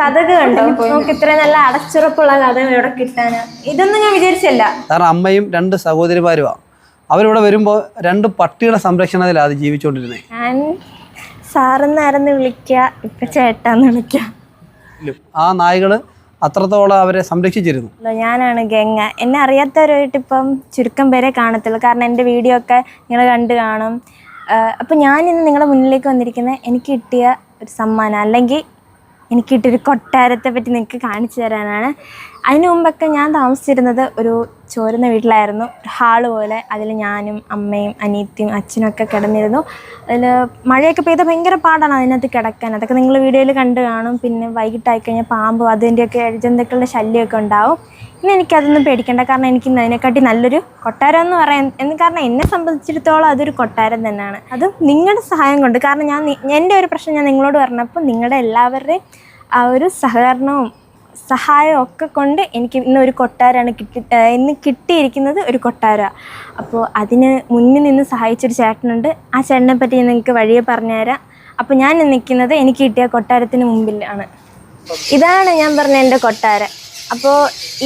കഥക് കണ്ടോ നമുക്ക് ഇത്ര നല്ല അടച്ചുറപ്പുള്ള കഥ ഇവിടെ കിട്ടാന് ഇതൊന്നും ഞാൻ വിചാരിച്ചല്ല. കാരണം അമ്മയും രണ്ട് സഹോദരിമാരുമാ. അവരിവിടെ വരുമ്പോ രണ്ട് പട്ടികളെ സംരക്ഷണത്തിലാണ് അത് ജീവിച്ചുകൊണ്ടിരുന്നത് ഞാൻ സാറെന്നായിരുന്നു വിളിക്ക ഇപ്പൊ ചേട്ടാന്ന് വിളിക്ക. ആ നായകൾ അത്രത്തോളം അവരെ സംരക്ഷിച്ചിരുന്നു. അല്ല ഞാനാണ് ഗംഗ. എന്നെ അറിയാത്തവരായിട്ട് ഇപ്പം ചുരുക്കം പേരെ കാണത്തുള്ളൂ. കാരണം എന്റെ വീഡിയോ ഒക്കെ നിങ്ങൾ കണ്ട് കാണും. അപ്പം ഞാൻ ഇന്ന് നിങ്ങളുടെ മുന്നിലേക്ക് വന്നിരിക്കുന്നത് എനിക്ക് കിട്ടിയ ഒരു സമ്മാനം അല്ലെങ്കിൽ എനിക്ക് കിട്ടിയൊരു കൊട്ടാരത്തെ പറ്റി നിങ്ങൾക്ക് കാണിച്ചു തരാനാണ്. അതിനു മുമ്പൊക്കെ ഞാൻ താമസിച്ചിരുന്നത് ഒരു ചോരുന്ന വീട്ടിലായിരുന്നു. ഹാൾ പോലെ അതിൽ ഞാനും അമ്മയും അനിയത്തിയും അച്ഛനൊക്കെ കിടന്നിരുന്നു. അതിൽ മഴയൊക്കെ പെയ്ത ഭയങ്കര പാടാണ് അതിനകത്ത് കിടക്കാൻ. അതൊക്കെ നിങ്ങൾ വീഡിയോയിൽ കണ്ട് കാണും. പിന്നെ വൈകിട്ടായി കഴിഞ്ഞാൽ പാമ്പ് അതിന്റെയൊക്കെ ജന്തുക്കളുടെ ശല്യമൊക്കെ ഉണ്ടാവും. ഇനി എനിക്കതൊന്നും പേടിക്കേണ്ട. കാരണം എനിക്ക് അതിനെക്കാട്ടി നല്ലൊരു കൊട്ടാരം എന്ന് പറയാൻ എന്ന് കാരണം എന്നെ സംബന്ധിച്ചിടത്തോളം അതൊരു കൊട്ടാരം തന്നെയാണ്. അതും നിങ്ങളുടെ സഹായം കൊണ്ട്. കാരണം ഞാൻ എന്റെ ഒരു പ്രശ്നം ഞാൻ നിങ്ങളോട് പറഞ്ഞപ്പോൾ നിങ്ങളുടെ എല്ലാവരുടെയും ആ ഒരു സഹകരണവും സഹായവും ഒക്കെ കൊണ്ട് എനിക്ക് ഇന്ന് ഒരു കൊട്ടാരമാണ് കിട്ടി ഇന്ന് കിട്ടിയിരിക്കുന്നത് ഒരു കൊട്ടാര. അപ്പോൾ അതിന് മുന്നിൽ നിന്ന് സഹായിച്ചൊരു ചേട്ടനുണ്ട്. ആ ചേട്ടനെ പറ്റി നിങ്ങൾക്ക് വഴിയെ പറഞ്ഞുതരാം. അപ്പോൾ ഞാൻ നിൽക്കുന്നത് എനിക്ക് കിട്ടിയ കൊട്ടാരത്തിന് മുമ്പിലാണ്. ഇതാണ് ഞാൻ പറഞ്ഞ എന്റെ കൊട്ടാരം. അപ്പോൾ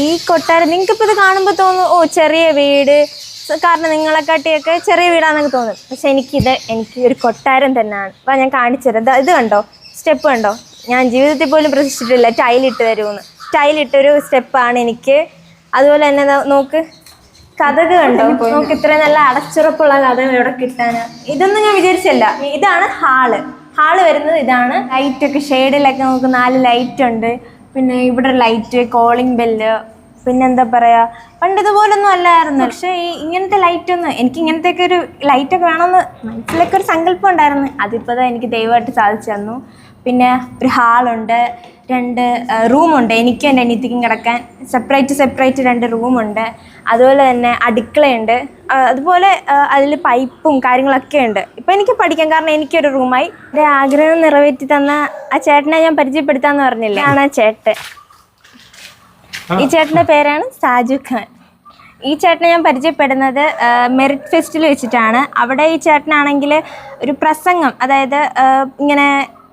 ഈ കൊട്ടാരം നിങ്ങൾക്കിപ്പോൾ ഇത് കാണുമ്പോൾ തോന്നും ഓ ചെറിയ വീട്. കാരണം നിങ്ങളെക്കാട്ടിയൊക്കെ ചെറിയ വീടാണെന്നൊക്കെ തോന്നും. പക്ഷെ എനിക്കിത് എനിക്ക് ഒരു കൊട്ടാരം തന്നെയാണ്. അപ്പോൾ ഞാൻ കാണിച്ചു തരാം ഇത് കണ്ടോ? സ്റ്റെപ്പ് കണ്ടോ? ഞാൻ ജീവിതത്തിൽ പോലും പ്രതീക്ഷിച്ചിട്ടില്ല. ടൈൽ ഇട്ട് തരുമെന്ന് ടൈൽ ഇട്ടൊരു സ്റ്റെപ്പാണ് എനിക്ക്. അതുപോലെ തന്നെ നോക്ക് കഥക് കണ്ടോ? നമുക്ക് ഇത്ര നല്ല അടച്ചുറപ്പുള്ള കഥ ഇവിടെ കിട്ടാന്. ഇതൊന്നും ഞാൻ വിചാരിച്ചല്ല. ഇതാണ് ഹാൾ. ഹാൾ വരുന്നത് ഇതാണ്. ലൈറ്റൊക്കെ ഷെയ്ഡിലൊക്കെ നമുക്ക് നാല് ലൈറ്റ് ഉണ്ട് പിന്നെ ഇവിടെ ലൈറ്റ് കോളിംഗ് ബെല്ല് പിന്നെ എന്താ പറയാ പണ്ട് ഇതുപോലൊന്നും അല്ലായിരുന്നു. പക്ഷെ ഈ ഇങ്ങനത്തെ ലൈറ്റ് ഒന്ന് എനിക്ക് ഇങ്ങനത്തെ ഒക്കെ ഒരു ലൈറ്റ് ഒക്കെ വേണമെന്ന് മനസ്സിലൊക്കെ ഒരു സങ്കല്പം ഉണ്ടായിരുന്നു. അതിപ്പോൾ എനിക്ക് ദൈവമായിട്ട് സാധിച്ചു തന്നു. പിന്നെ ഒരു ഹാളുണ്ട് രണ്ട് റൂമുണ്ട്. എനിക്കും എന്റെ അനിയത്തിക്കും കിടക്കാൻ സെപ്പറേറ്റ് സെപ്പറേറ്റ് രണ്ട് റൂമുണ്ട്. അതുപോലെ തന്നെ അടുക്കളയുണ്ട്. അതുപോലെ അതിൽ പൈപ്പും കാര്യങ്ങളൊക്കെ ഉണ്ട്. ഇപ്പോൾ എനിക്ക് പഠിക്കാം കാരണം എനിക്കൊരു റൂമായി. എന്റെ ആഗ്രഹം നിറവേറ്റി തന്ന ആ ചേട്ടനെ ഞാൻ പരിചയപ്പെടുത്താന്ന് പറഞ്ഞില്ലേ? ആണ് ആ ചേട്ടൻ. ഈ ചേട്ടന്റെ പേരാണ് സാജു ഖാൻ. ഈ ചേട്ടനെ ഞാൻ പരിചയപ്പെടുന്നത് മെറിറ്റ് ഫെസ്റ്റിൽ വെച്ചിട്ടാണ്. അവിടെ ഈ ചേട്ടനാണെങ്കിൽ ഒരു പ്രസംഗം അതായത് ഇങ്ങനെ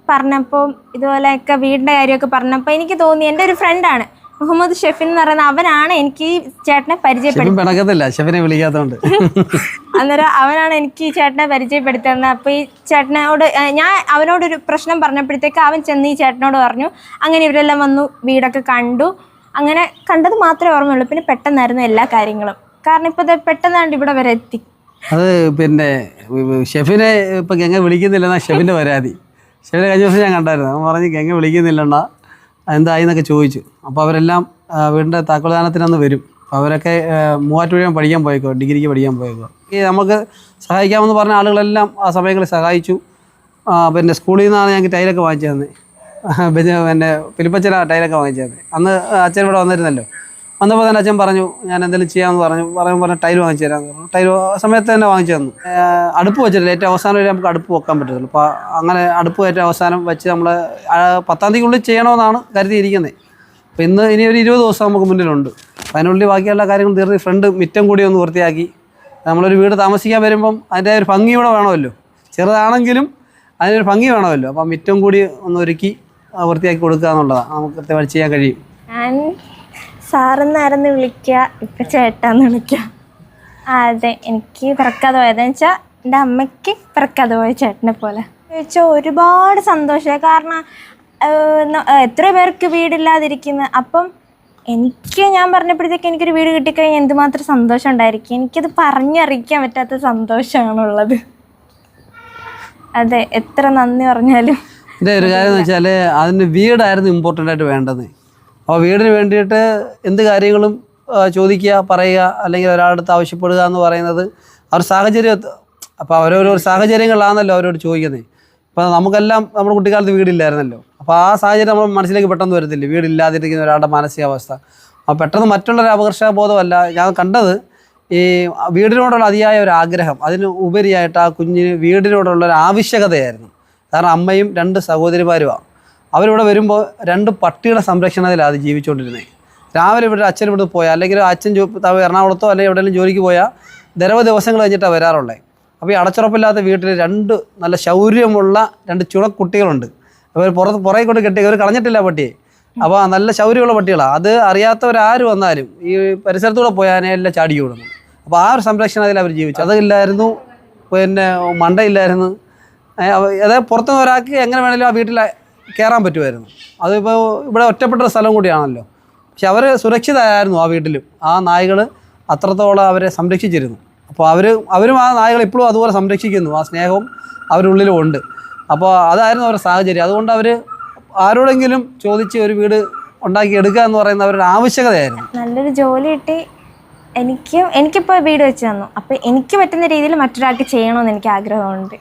പറഞ്ഞപ്പോൾ ഇതുപോലെയൊക്കെ വീടിന്റെ കാര്യമൊക്കെ പറഞ്ഞപ്പോൾ എനിക്ക് തോന്നി എന്റെ ഒരു ഫ്രണ്ടാണ് മുഹമ്മദ് ഷെഫിൻ എന്ന് പറയുന്ന അവനാണ് എനിക്ക് ഈ ചേട്ടനെ പരിചയപ്പെടുത്തി ഷെഫിൻ പിണക്കത്തില്ല ഷെഫിനെ വിളിക്കാത്തതുകൊണ്ട് അന്നേരം അവനാണ് എനിക്ക് ഈ ചേട്ടനെ പരിചയപ്പെടുത്തുന്നത് അപ്പോൾ ഈ ചേട്ടനോട് ഞാൻ അവനോടൊരു പ്രശ്നം പറഞ്ഞപ്പോഴത്തേക്ക് അവൻ ചെന്ന് ഈ ചേട്ടനോട് പറഞ്ഞു അങ്ങനെ ഇവരെല്ലാം വന്നു വീടൊക്കെ കണ്ടു. അങ്ങനെ കണ്ടത് മാത്രമേ ഓർമ്മയുള്ളൂ. പിന്നെ പെട്ടെന്നായിരുന്നു എല്ലാ കാര്യങ്ങളും. കാരണം ഇപ്പോൾ പെട്ടെന്നാണ്ട് ഇവിടെ വരെ എത്തി. അത് പിന്നെ ഷെഫിനെ ഇപ്പം എങ്ങനെ വിളിക്കുന്നില്ലെന്നാ ഷെഫിന്റെ പരാതി. ഷെഫിനെ കഴിഞ്ഞ ദിവസം ഞാൻ കണ്ടായിരുന്നു. അവൻ പറഞ്ഞ് ഗംഗ വിളിക്കുന്നില്ലണ്ട എന്തായി എന്നൊക്കെ ചോദിച്ചു. അപ്പോൾ അവരെല്ലാം വീടിന്റെ താക്കോൽദാനത്തിനന്ന് വരും. അപ്പോൾ അവരൊക്കെ മൂവാറ്റുപുഴ പഠിക്കാൻ പോയേക്കോ ഡിഗ്രിക്ക് പഠിക്കാൻ പോയേക്കോ ഈ നമുക്ക് സഹായിക്കാമെന്ന് പറഞ്ഞ ആളുകളെല്ലാം ആ സമയങ്ങളിൽ സഹായിച്ചു. പിന്നെ സ്കൂളിൽ നിന്നാണ് ഞങ്ങൾക്ക് ടൈലൊക്കെ വാങ്ങിച്ചു തന്നെ പിന്നെ പിന്നെ പിലിപ്പച്ചന ടൈലൊക്കെ വാങ്ങിച്ചു തന്നെ അന്ന് അച്ഛൻ ഇവിടെ വന്നിരുന്നല്ലോ. വന്നപ്പോൾ തന്നെ അച്ഛൻ പറഞ്ഞു ഞാൻ എന്തെങ്കിലും ചെയ്യാമെന്ന് പറഞ്ഞു. പറയുമ്പോൾ പറഞ്ഞു ടൈൽ വാങ്ങിച്ചു തരാമെന്ന് പറഞ്ഞു. ടൈൽ സമയത്ത് തന്നെ വാങ്ങിച്ചു തന്നു. അടുപ്പ് വെച്ചിട്ടില്ല. ഏറ്റവും അവസാനം വരെ നമുക്ക് അടുപ്പ് വെക്കാൻ പറ്റത്തുള്ളൂ. അപ്പോൾ അങ്ങനെ അടുപ്പ് ഏറ്റവും അവസാനം വെച്ച് നമ്മൾ പത്താം തീയതിക്കുള്ളിൽ ചെയ്യണമെന്നാണ് കരുതിയിരിക്കുന്നത് അപ്പോൾ ഇന്ന് ഇനി ഒരു ഇരുപത് ദിവസം നമുക്ക് മുന്നിലുണ്ട്. അപ്പോൾ അതിനുള്ളിൽ ബാക്കിയുള്ള കാര്യങ്ങൾ തീർത്ത് ഫ്രണ്ട് മിറ്റം കൂടി ഒന്ന് വൃത്തിയാക്കി. നമ്മളൊരു വീട് താമസിക്കാൻ വരുമ്പം അതിന്റെ ഒരു ഭംഗി ഇവിടെ വേണമല്ലോ. ചെറുതാണെങ്കിലും അതിനൊരു ഭംഗി വേണമല്ലോ. അപ്പോൾ ആ മിറ്റം കൂടി ഒന്ന് ഒരുക്കി വൃത്തിയാക്കി കൊടുക്കുക എന്നുള്ളതാണ് നമുക്ക് കൃത്യമായിട്ട് ചെയ്യാൻ കഴിയും. സാറെന്നായിരുന്നു വിളിക്കുക ഇപ്പം ചേട്ടാന്ന് വിളിക്കുക ആ അതെ. എനിക്ക് പിറക്കാതെ പോയതെന്ന് വെച്ചാൽ എന്റെ അമ്മയ്ക്ക് പിറക്കാതെ പോയ ചേട്ടനെ പോലെ. ചോദിച്ചാൽ ഒരുപാട് സന്തോഷമായി കാരണം എത്ര പേർക്ക് വീടില്ലാതിരിക്കുന്ന. അപ്പം എനിക്ക് ഞാൻ പറഞ്ഞപ്പോഴത്തേക്ക് എനിക്കൊരു വീട് കിട്ടിക്കഴിഞ്ഞാൽ എന്തുമാത്രം സന്തോഷം ഉണ്ടായിരിക്കും? എനിക്കത് പറഞ്ഞറിയിക്കാൻ പറ്റാത്ത സന്തോഷമാണുള്ളത്. അതെ. എത്ര നന്ദി പറഞ്ഞാലും. ഒരു കാര്യം വെച്ചാൽ അതിന് വീടായിരുന്നു ഇമ്പോർട്ടന്റ് ആയിട്ട് വേണ്ടത്. അപ്പോൾ വീടിന് വേണ്ടിയിട്ട് എന്ത് കാര്യങ്ങളും ചോദിക്കുക പറയുക അല്ലെങ്കിൽ ഒരാളുടെ അടുത്ത് ആവശ്യപ്പെടുക എന്ന് പറയുന്നത് അവർ സാഹചര്യം അപ്പോൾ അവരോരോ സാഹചര്യങ്ങളാണല്ലോ അവരോട് ചോദിക്കുന്നത് ഇപ്പോൾ നമുക്കെല്ലാം നമ്മുടെ കുട്ടിക്കാലത്ത് വീടില്ലായിരുന്നല്ലോ. അപ്പോൾ ആ സാഹചര്യം നമ്മൾ മനസ്സിലേക്ക് പെട്ടെന്ന് വരത്തില്ല? വീടില്ലാതിരിക്കുന്ന ഒരാളുടെ മാനസികാവസ്ഥ. അപ്പോൾ പെട്ടെന്ന് മറ്റുള്ളൊരു അപകർഷ ബോധമല്ല ഞാൻ കണ്ടത് ഈ വീടിനോടുള്ള അതിയായ ഒരു ആഗ്രഹം. അതിന് ഉപരിയായിട്ട് ആ കുഞ്ഞിന് വീടിനോടുള്ള ഒരു ആവശ്യകതയായിരുന്നു. കാരണം അമ്മയും രണ്ട് സഹോദരിമാരുമാണ്. അവരിവിടെ വരുമ്പോൾ രണ്ട് പട്ടിയുടെ സംരക്ഷണത്തിലാണ് അത് ജീവിച്ചുകൊണ്ടിരുന്നത് രാവിലെ ഇവിടെ അച്ഛൻ ഇവിടെ പോയാൽ അല്ലെങ്കിൽ അച്ഛൻ എറണാകുളത്തോ അല്ലെങ്കിൽ എവിടെയെങ്കിലും ജോലിക്ക് പോയാൽ നിരവധി ദിവസങ്ങൾ കഴിഞ്ഞിട്ടാണ് വരാറുള്ളത് അപ്പോൾ ഈ അടച്ചുറപ്പില്ലാത്ത വീട്ടിൽ രണ്ട് നല്ല ശൗര്യമുള്ള രണ്ട് ചുണക്കുട്ടികളുണ്ട്. അവർ പുറത്ത് പുറകെ കൊണ്ട് കെട്ടി അവർ കളഞ്ഞിട്ടില്ല പട്ടിയെ. അപ്പോൾ നല്ല ശൗര്യമുള്ള പട്ടികളാണ് അത് അറിയാത്തവരാര് വന്നാലും ഈ പരിസരത്തൂടെ പോയാലേ എല്ലാം ചാടി ഓടുന്നു. അപ്പോൾ ആ ഒരു സംരക്ഷണത്തിൽ അവർ ജീവിച്ചു. അതില്ലായിരുന്നു പിന്നെ മണ്ടയില്ലായിരുന്നു. അതായത് പുറത്തുനിന്ന് ഒരാൾക്ക് എങ്ങനെ വേണമെങ്കിലും ആ വീട്ടിൽ കയറാൻ പറ്റുമായിരുന്നു. അതിപ്പോൾ ഇവിടെ ഒറ്റപ്പെട്ട സ്ഥലം കൂടിയാണല്ലോ. പക്ഷെ അവർ സുരക്ഷിതരായിരുന്നു ആ വീട്ടിലും. ആ നായ്കൾ അത്രത്തോളം അവരെ സംരക്ഷിച്ചിരുന്നു. അപ്പോൾ അവർ അവരും ആ നായകൾ ഇപ്പോഴും അതുപോലെ സംരക്ഷിക്കുന്നു. ആ സ്നേഹവും അവരുള്ളിലും ഉണ്ട്. അപ്പോൾ അതായിരുന്നു അവരുടെ സാഹചര്യം. അതുകൊണ്ട് അവർ ആരോടെങ്കിലും ചോദിച്ച് ഒരു വീട് ഉണ്ടാക്കി എടുക്കുക എന്ന് പറയുന്ന അവരുടെ ആവശ്യകതയായിരുന്നു. നല്ലൊരു ജോലി കിട്ടി. എനിക്ക് എനിക്കിപ്പോൾ വീട് വെച്ച് തന്നു. അപ്പോൾ എനിക്ക് പറ്റുന്ന രീതിയിൽ മറ്റൊരാൾക്ക് ചെയ്യണമെന്ന് എനിക്ക് ആഗ്രഹമുണ്ട്.